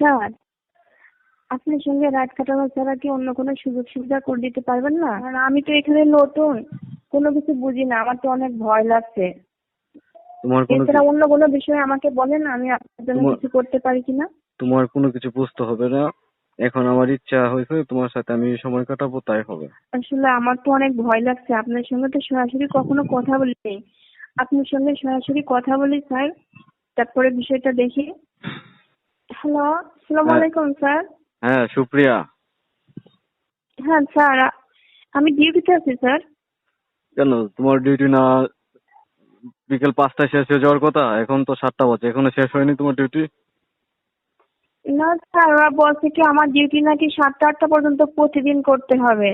Sir আপনার সঙ্গে রাত কাটানো ছাড়া কি অন্য কোনো সুযোগ সুবিধা করে দিতে পারবেন না? আর আমি তো এখানে নতুন। কোনো কিছু বুঝি না আমার তো অনেক ভয় লাগছে। তোমার কোনো এছাড়া অন্য কোনো বিষয়ে আমাকে বলেন আমি আপনার জন্য তোমার- কিছু করতে পারি কিনা? তোমার কোনো কিছু বুঝতে হবে না। এখন আমার ইচ্ছা হয়েছে তোমার সাথে আমি সময় কাটাবো তাই হবে। আসলে আমার তো অনেক ভয় লাগছে আপনার সঙ্গে তো সরাসরি কখনো কথা বলিনি। আপনার সঙ্গে সরাসরি কথা বলি স্যার। তারপরে বিষয়টা দেখি। হ্যালো আসসালামু। আলাইকুম স্যার হ্যাঁ সুপ্রিয়া। হ্যাঁ স্যার আমি ডিউটিতে আছি স্যার কেন? তোমার ডিউটি না বিকেল পাঁচটায় শেষ হয়ে যাওয়ার কথা? এখন তো সাতটা বাজে। এখনও শেষ হয়নি তোমার ডিউটি না স্যার ওরা বলছে কি আমার ডিউটি নাকি সাতটা আটটা পর্যন্ত প্রতিদিন করতে হবে।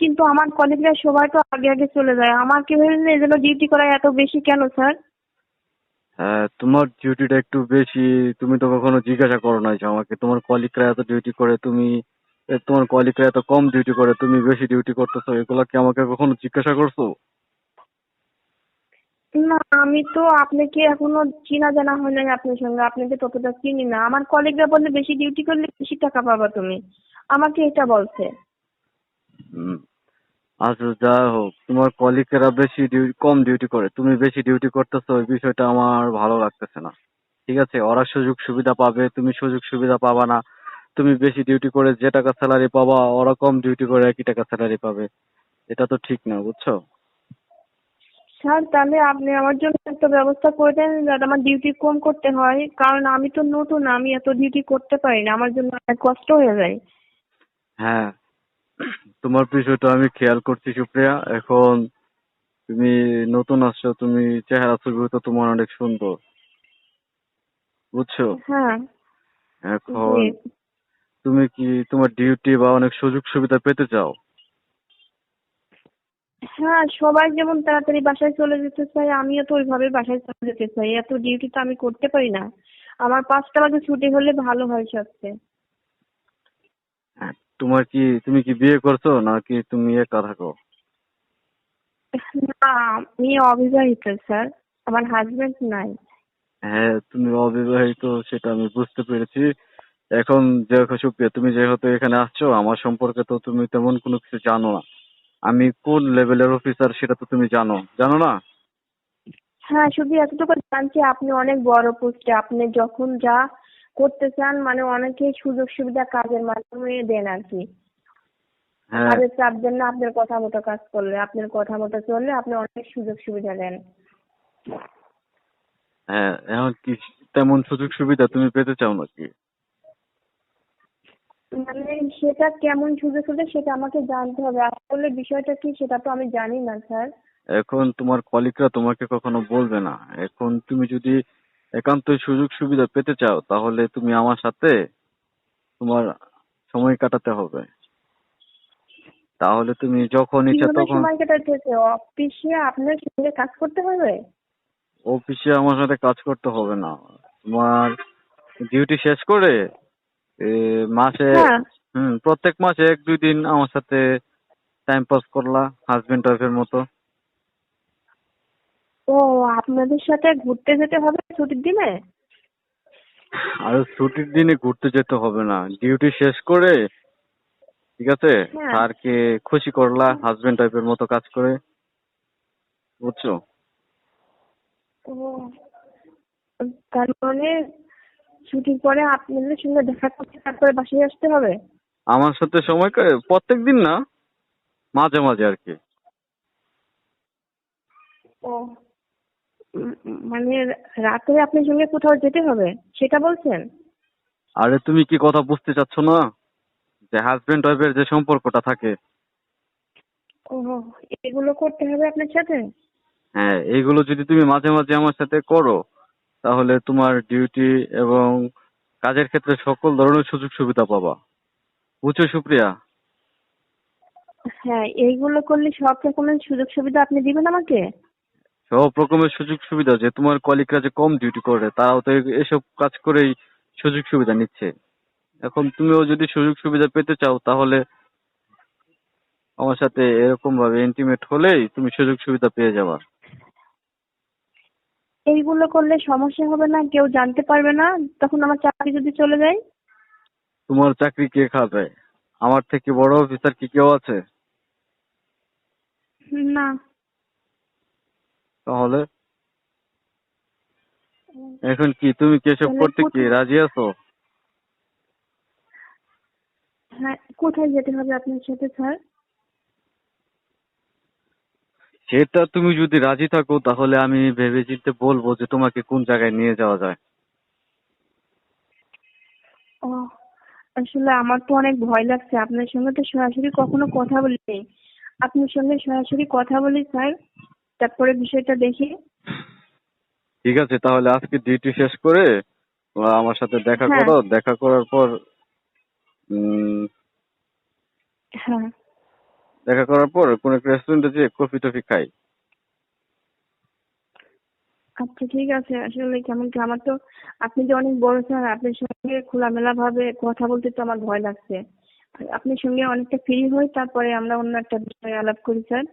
কিন্তু আমার কলিগরা সবাই তো আগে আগে চলে যায়। আমার কি হয়েছে এই জন্য ডিউটি করা এত বেশি কেন স্যার? হ্যাঁ তোমার ডিউটিটা একটু বেশি। তুমি তো কখনো জিজ্ঞাসা করো নাই যে আমাকে। তোমার কলিগরা এত ডিউটি করে তুমি এ, তোমার কলিগরা এত কম ডিউটি করে তুমি বেশি ডিউটি করতেছো এগুলা কি আমাকে কখনো জিজ্ঞাসা করছ? না আমি তো আপনাকে এখনও চিনা জানা হয় নাই আপনার সঙ্গে। আপনাকে ততটা চিনি না। আমার কলিগরা বললে বেশি ডিউটি করলে বেশি টাকা পাবা তুমি। আমাকে এটা বলছে। হুম। আচ্ছা যা হোক তোমার কলিগেরা বেশি ডিউটি কম ডিউটি করে। তুমি বেশি ডিউটি করতেছো ওই বিষয়টা আমার ভালো লাগতেছে না। ঠিক আছে? ওরা সুযোগ সুবিধা পাবে তুমি সুযোগ সুবিধা পাবা না। তুমি বেশি ডিউটি করে যে টাকা স্যালারি পাবা ওরা কম ডিউটি করে একই টাকা স্যালারি পাবে। এটা তো ঠিক না বুঝছ? স্যার তাহলে আপনি আমার জন্য একটা ব্যবস্থা করে দেন যাতে আমার ডিউটি কম করতে হয়। কারণ আমি তো নতুন আমি এত ডিউটি করতে পারি না। আমার জন্য অনেক কষ্ট হয়ে যায়। হ্যাঁ তোমার বিষয়টা আমি খেয়াল করছি সুপ্রিয়া। এখন তুমি নতুন আসছো তুমি চেহারা ছবি তো তোমার অনেক সুন্দর। বুঝছ? হ্যাঁ। এখন তুমি কি তোমার ডিউটি বা অনেক সুযোগ সুবিধা পেতে চাও? হ্যাঁ সবাই যেমন তাড়াতাড়ি বাসায় চলে যেতে চাই আমিও তো ওইভাবে বাসায় চলে যেতে চাই। এত ডিউটি তো আমি করতে পারি না। আমার পাঁচটা বাজে ছুটি হলে ভালো হয় সবচেয়ে। হ্যাঁ, তোমার কি তুমি কি বিয়ে করছ নাকি তুমি একা থাকো? না আমি অবিবাহিত স্যার। আমার হাজবেন্ড নাই। হ্যাঁ তুমি অবিবাহিত সেটা আমি বুঝতে পেরেছি। এখন দেখো সুপ্রিয়া তুমি যেহেতু এখানে আসছো আমার সম্পর্কে তো তুমি তেমন কোনো কিছু জানো না। আমি কোন লেভেলের অফিসার সেটা তো তুমি জানো। জানো না? হ্যাঁ শুধু এতটুকু জানছি আপনি অনেক বড় পোস্টে আপনি যখন যা করতে চান মানে অনেকেই সুযোগ সুবিধা কাজের মাধ্যমে দেন আর কি। হ্যাঁ। কাজের চাপ দেন না আপনার কথা মতো কাজ করলে আপনার কথা মতো চললে আপনি অনেক সুযোগ সুবিধা দেন। হ্যাঁ এখন কি তেমন সুযোগ সুবিধা তুমি পেতে চাও নাকি? মানে সেটা কেমন সুযোগ সুবিধা সেটা আমাকে জানতে হবে। আসলে বিষয়টা কি সেটা তো আমি জানি না স্যার। এখন তোমার কলিগরা তোমাকে কখনো বলবে না। এখন তুমি যদি একান্তই সুযোগ সুবিধা পেতে চাও তাহলে তুমি আমার সাথে তোমার সময় কাটাতে হবে। তাহলে তুমি যখন ইচ্ছা তখন সময় কাটাচ্ছে অফিসে আপনার সঙ্গে কাজ করতে হবে? অফিসে আমার সাথে কাজ করতে হবে না। তোমার ডিউটি শেষ করে মাসে হ্যাঁ। হুম প্রত্যেক মাসে এক দুই দিন আমার সাথে টাইম পাস করলা হাজবেন্ড ওয়াইফের মতো। ও আপনাদের সাথে ঘুরতে যেতে হবে ছুটির দিনে? আর ছুটির দিনে ঘুরতে যেতে হবে না। ডিউটি শেষ করে ঠিক আছে? হ্যাঁ। স্যারকে খুশি করলা হাজবেন্ড টাইপের মতো কাজ করে। বুঝছ? ও তার মানে ছুটির পরে আপনাদের সঙ্গে দেখা করতে তারপরে বাসায় আসতে হবে? আমার সাথে সময় প্রত্যেক দিন না মাঝে মাঝে আর কি। ও মানে রাতে আপনার সঙ্গে কোথাও যেতে হবে সেটা বলছেন? আরে তুমি কি কথা বুঝতে চাচ্ছ না? যে হাজবেন্ড ওয়াইফের যে সম্পর্কটা থাকে। ও এগুলো করতে হবে আপনার সাথে? হ্যাঁ এইগুলো যদি তুমি মাঝে মাঝে আমার সাথে করো তাহলে তোমার ডিউটি এবং কাজের ক্ষেত্রে সকল ধরনের সুযোগ সুবিধা পাবা। বুঝছ সুপ্রিয়া? হ্যাঁ এইগুলো করলে সব রকমের সুযোগ সুবিধা আপনি দিবেন আমাকে? সব রকমের সুযোগ সুবিধা যে তোমার কলিগরা যে কম ডিউটি করে তারাও তো এসব কাজ করেই সুযোগ সুবিধা নিচ্ছে। এখন তুমিও যদি সুযোগ সুবিধা পেতে চাও তাহলে আমার সাথে এরকম ভাবে ইন্টিমেট হলেই তুমি সুযোগ সুবিধা পেয়ে যাবা। এইগুলো করলে সমস্যা হবে না কেউ জানতে পারবে না তখন আমার চাকরি যদি চলে যায়? তোমার চাকরি কে খাবে? আমার থেকে বড় অফিসার কি কেউ আছে? না। তাহলে? এখন কি তুমি কি এসব করতে কি রাজি আছো? হ্যাঁ কোথায় যেতে হবে আপনার সাথে স্যার? সেটা তুমি যদি রাজি থাকো তাহলে আমি ভেবে চিন্তে বলব যে তোমাকে কোন জায়গায় নিয়ে যাওয়া যায়। ও আসলে আমার তো অনেক ভয় লাগছে। আপনার সঙ্গে তো সরাসরি কখনো কথা বলিনি। আপনার সঙ্গে সরাসরি কথা বলি স্যার। তারপরে বিষয়টা দেখি। ঠিক আছে তাহলে আজকে ডিউটি শেষ করে আমার সাথে দেখা হ্যাঁ। করো। দেখা করার পর হ্যাঁ। দেখা করার পর কোন একটা রেস্টুরেন্টে যেয়ে কফি টফি খাই। আচ্ছা ঠিক আছে। আসলে কেমন কি আমার তো আপনি যে অনেক বড় স্যার আপনার সঙ্গে খোলামেলা ভাবে কথা বলতে তো আমার ভয় লাগছে। আপনার সঙ্গে অনেকটা ফ্রি হই তারপরে আমরা অন্য একটা বিষয়ে আলাপ করি স্যার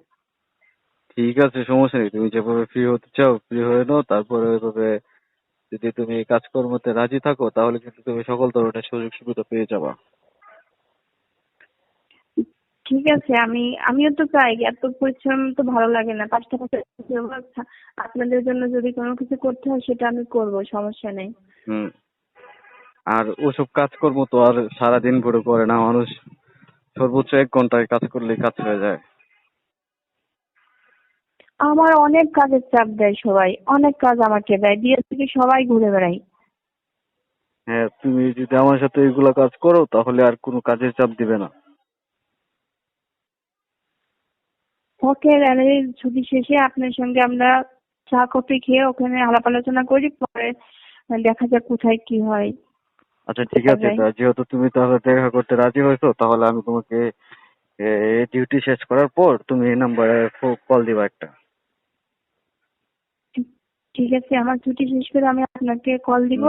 ঠিক আছে সমস্যা নেই। তুমি যেভাবে ফ্রি হতে চাও ফ্রি হয়ে নাও। তারপরে ওইভাবে যদি তুমি কাজকর্মতে রাজি থাকো তাহলে কিন্তু তুমি সকল ধরনের সুযোগ সুবিধা পেয়ে যাবা। ঠিক আছে আমি আমিও তো চাই। এত পরিশ্রম তো ভালো লাগে না। পাঁচটা পাঁচটা আপনাদের জন্য যদি কোনো কিছু করতে হয় সেটা আমি করব সমস্যা নেই। হুম। আর ওসব কাজকর্ম তো আর সারাদিন ভরে করে না। মানুষ সর্বোচ্চ এক ঘন্টায় কাজ করলেই কাজ হয়ে যায়। আমার অনেক কাজের চাপ দেয় সবাই অনেক কাজ আমাকে দেয় দিয়ে থেকে সবাই ঘুরে বেড়াই। হ্যাঁ তুমি যদি আমার সাথে এগুলো কাজ করো তাহলে আর কোনো কাজের চাপ দিবে না। ওকে র্যালির ছুটি শেষে আপনার সঙ্গে আমরা চা কফি খেয়ে ওখানে আলাপ আলোচনা করি পরে দেখা যাক কোথায় কি হয়। আচ্ছা ঠিক আছে তা যেহেতু তুমি তাহলে দেখা করতে রাজি হয়েছো তাহলে আমি তোমাকে ডিউটি শেষ করার পর তুমি এই নাম্বারে কল দিবা একটা। ঠিক আছে আমার ছুটি শেষ করে আমি আপনাকে কল দিব।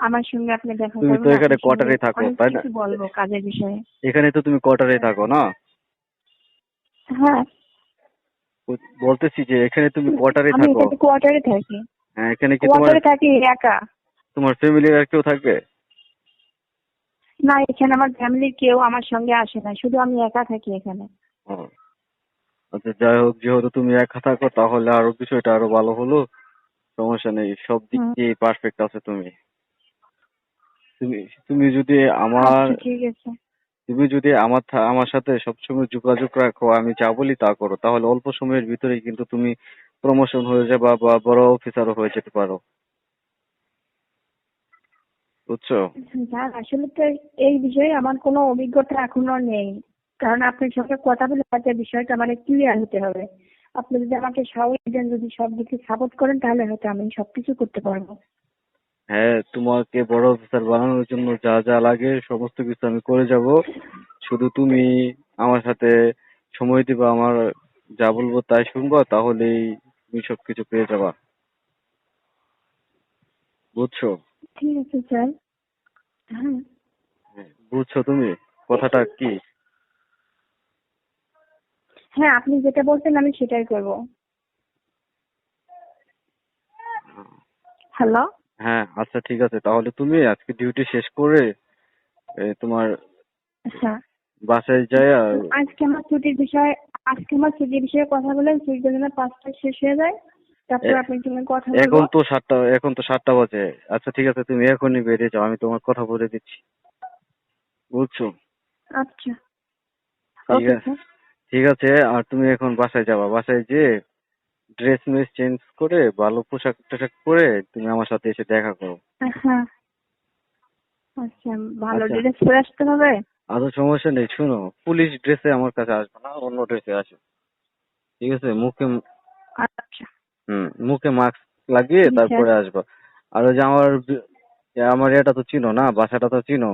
আমার সঙ্গে আপনি দেখা তুমি তো এখানে কোয়ার্টারেই থাকো, তাই না? কিছু বলব কাজের বিষয়ে। এখানে তো তুমি কোয়ার্টারে থাকো না? হ্যাঁ। বলতেছি যে এখানে তুমি কোয়ার্টারে আমি থাকো। এখানে কোয়ার্টারে থাকি। হ্যাঁ এখানে কি তোমার কোয়ার্টারে থাকি একা। তোমার ফ্যামিলির আর কেউ থাকবে? না এখানে আমার ফ্যামিলির কেউ আমার সঙ্গে আসে না শুধু আমি একা থাকি এখানে। আচ্ছা যাই হোক যেহেতু তুমি একা থাকো তাহলে আরও বিষয়টা আরও ভালো হলো। সমস্যা নেই সব দিক দিয়ে পারফেক্ট আছে তুমি। তুমি তুমি যদি আমার আচ্ছা ঠিক আছে। তুমি যদি আমার আমার সাথে সবসময় যোগাযোগ রাখো আমি যা বলি তা করো। তাহলে অল্প সময়ের ভিতরেই কিন্তু তুমি প্রমোশন হয়ে যাবা বা বড় অফিসারও হয়ে যেতে পারো। বুঝছ? স্যার আসলে তো এই বিষয়ে আমার কোনো অভিজ্ঞতা এখনও নেই। কারণ আপনার সঙ্গে কথা বলে বিষয়টা মানে ক্লিয়ার হতে হবে। আপনি যদি আমাকে সাহস দেন যদি সব দিকে সাপোর্ট করেন তাহলে হয়তো আমি সবকিছু করতে পারব। হ্যাঁ তোমাকে বড় অফিসার বানানোর জন্য যা যা লাগে সমস্ত কিছু আমি করে যাব। শুধু তুমি আমার সাথে সময় দিবা আমার যা বলব তাই শুনবা তাহলেই তুমি সবকিছু পেয়ে যাবা। বুঝছ? ঠিক আছে স্যার। হ্যাঁ বুঝছ তুমি? কথাটা কি? হ্যাঁ আপনি যেটা বলছেন আমি সেটাই করব। হ্যালো হ্যাঁ আচ্ছা ঠিক আছে। তাহলে তুমি আজকে ডিউটি শেষ করে তোমার হ্যাঁ। বাসায় যায় আজকে আমার ছুটির বিষয়ে আজকে আমার ছুটির বিষয়ে কথা বলেন ছুটির জন্য পাঁচটা শেষ হয়ে যায়। তারপর আপনি সঙ্গে কথা এখন তো সাতটা এখন তো সাতটা বাজে। আচ্ছা ঠিক আছে তুমি এখনই বেরিয়ে যাও আমি তোমার কথা বলে দিচ্ছি। বুঝছ? আচ্ছা। ঠিক আছে। ঠিক আছে আর তুমি এখন বাসায় যাবা। বাসায় যেয়ে ড্রেস মেস চেঞ্জ করে ভালো পোশাক টোশাক পরে তুমি আমার সাথে এসে দেখা করো। হ্যাঁ। আচ্ছা ভালো আচ্ছা। ড্রেস পরে আসতে হবে? আরও সমস্যা নেই শোনো পুলিশ ড্রেসে আমার কাছে আসবে না অন্য ড্রেসে আসো ঠিক আছে মুখে আচ্ছা। হুম মুখে মাস্ক লাগিয়ে ঠিক তারপরে আসবা। আর ওই যে আমার বি- আমার এটা তো চিনো না বাসাটা তো চিনো?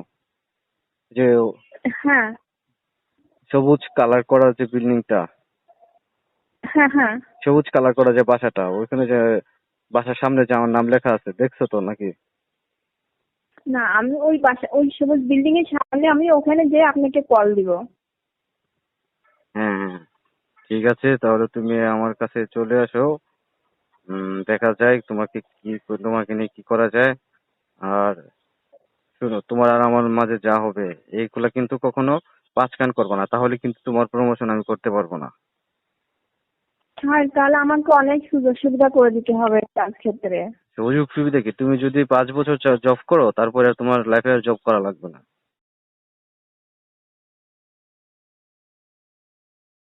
যে হ্যাঁ। সবুজ কালার করা যে বিল্ডিংটা হ্যাঁ হ্যাঁ। সবুজ কালার করা যে বাসাটা ওইখানে যে বাসার সামনে যে আমার নাম লেখা আছে দেখছ তো নাকি? না আমি ওই বাসা ওই সবুজ বিল্ডিং এর সামনে আমি ওখানে যেয়ে আপনাকে কল দিব। হ্যাঁ হ্যাঁ ঠিক আছে তাহলে তুমি আমার কাছে চলে আসো। উম, দেখা যায় তোমাকে কি তোমাকে নিয়ে কি করা যায়। আর শোনো তোমার আর আমার মাঝে যা হবে এইগুলা কিন্তু কখনো পাঁচ কান করব না। তাহলে কিন্তু তোমার প্রমোশন আমি করতে পারব না। হ্যাঁ তাহলে আমাকে অনেক সুযোগ সুবিধা করে দিতে হবে কাজ ক্ষেত্রে। সুযোগ সুবিধা কি? তুমি যদি পাঁচ বছর জব করো তারপরে আর তোমার লাইফে আর জব করা লাগবে না।